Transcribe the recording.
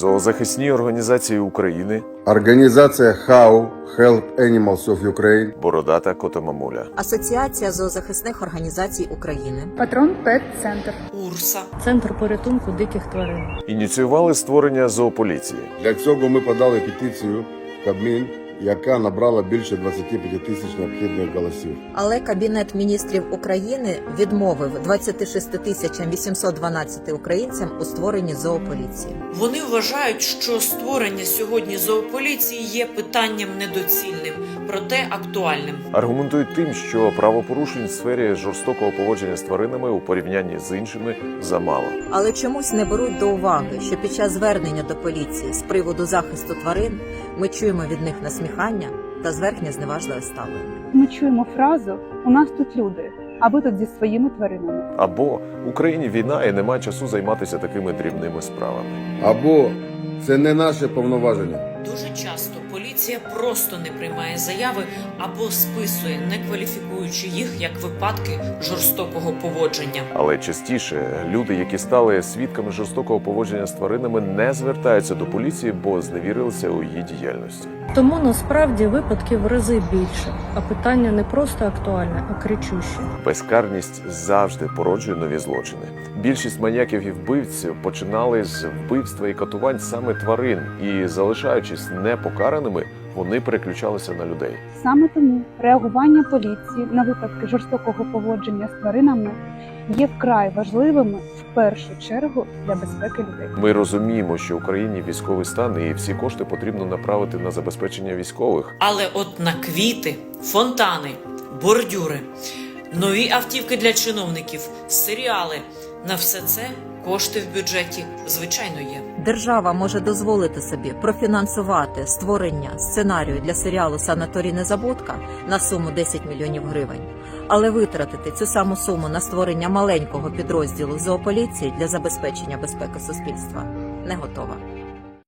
Зоозахисні організації України, Організація Хау Help Animals of Ukraine, Бородата Котомамуля. Асоціація зоозахисних організацій України, Патрон Пет Центр. Урса, Центр порятунку диких тварин. Ініціювали створення зоополіції. Для цього ми подали петицію в Кабмін, яка набрала більше 25 тисяч необхідних голосів. але Кабінет міністрів України відмовив 26 тисячам 812 українцям у створенні зоополіції. вони вважають, що створення сьогодні зоополіції є питанням недоцільним, проте актуальним. Аргументують тим, що правопорушень в сфері жорстокого поводження з тваринами у порівнянні з іншими замало. Але чомусь не беруть до уваги, що під час звернення до поліції з приводу захисту тварин ми чуємо від них насміхання та зверхнє зневажливе ставлення. Ми чуємо фразу У нас тут люди, а ви тут зі своїми тваринами. Або в Україні війна і немає часу займатися такими дрібними справами. Або це не наше повноваження. Дуже часто поліція просто не приймає заяви або списує, не кваліфікуючи їх як випадки жорстокого поводження. Але частіше люди, які стали свідками жорстокого поводження з тваринами, не звертаються до поліції, бо зневірилися у її діяльності. Тому насправді випадків в рази більше, а питання не просто актуальне, а кричуще. Безкарність завжди породжує нові злочини. Більшість маньяків і вбивців починали з вбивства і катувань саме тварин, і залишаючись непокараними, вони переключалися на людей. Саме тому реагування поліції на випадки жорстокого поводження з тваринами є вкрай важливими в першу чергу для безпеки людей. Ми розуміємо, що в Україні військовий стан і всі кошти потрібно направити на забезпечення військових. Але от на квіти, фонтани, бордюри, нові автівки для чиновників, серіали на все це кошти в бюджеті звичайно є. Держава може дозволити собі профінансувати створення сценарію для серіалу Санаторій Незабудка на суму 10 мільйонів гривень, але витратити цю саму суму на створення маленького підрозділу зоополіції для забезпечення безпеки суспільства не готова.